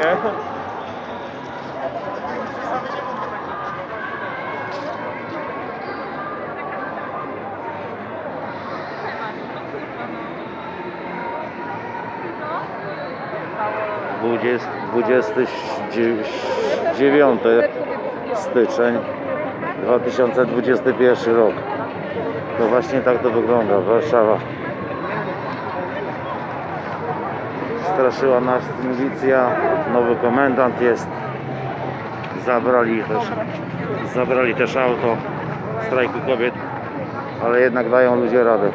nie? Dwudziest- 29 styczeń 2021 rok. To właśnie tak to wygląda. Warszawa. Straszyła nas milicja, nowy komendant jest. Zabrali też, zabrali też auto strajku kobiet, ale jednak dają ludzie radę.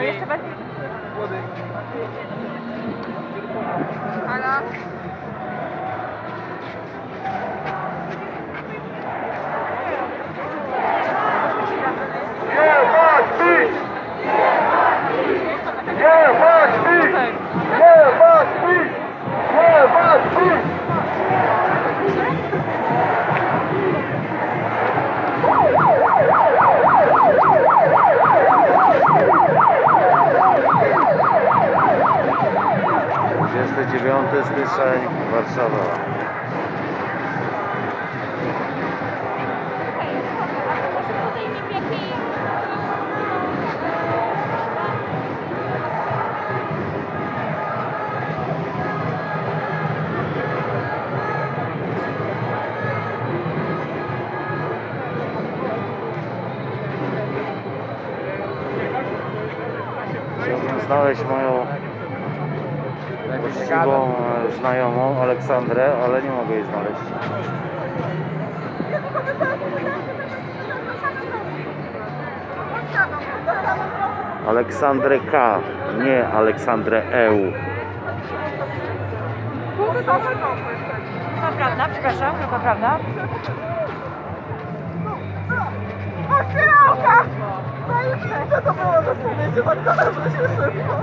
Jeszcze bardziej. Halo? 9 styczeń, Warszawa. Chciałbym znaleźć moją poczciwą e, znajomą Aleksandrę, ale nie mogę jej znaleźć. Aleksandrę K, nie Aleksandrę EU. Chyba prawda, przepraszam, chyba prawda. Otwierałka! Co to było za słowiecie? Tak to się szybko.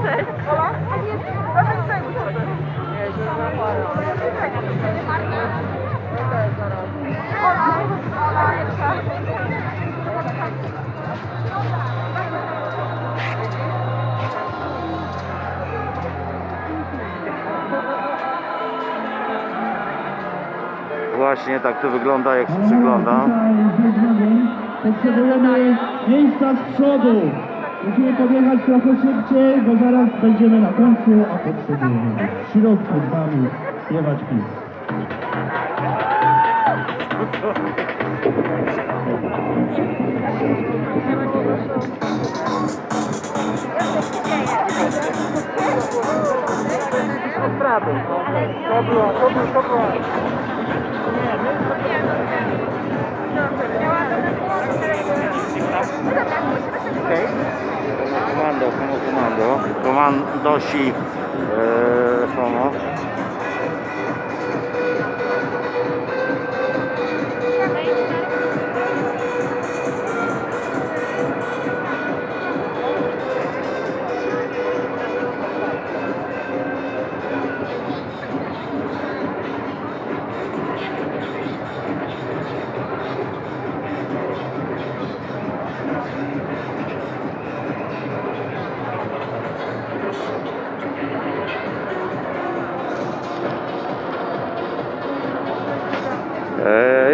Właśnie tak to wygląda, jak się przygląda. Potrzebujemy miejsca z przodu. Musimy podjechać trochę szybciej, bo zaraz będziemy na końcu, a potrzebujemy w środku z nami śpiewać pis. Komando, Komandosi e, komo.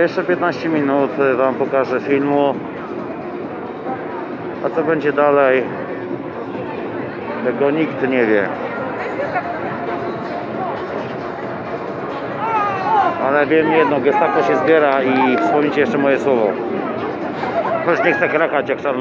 Jeszcze 15 minut e, Wam pokażę filmu. A co będzie dalej? Tego nikt nie wie. Ale wiem jedno, gestapo się zbiera i wspomnijcie jeszcze moje słowo. Choć nie chcę krakać jak czarny.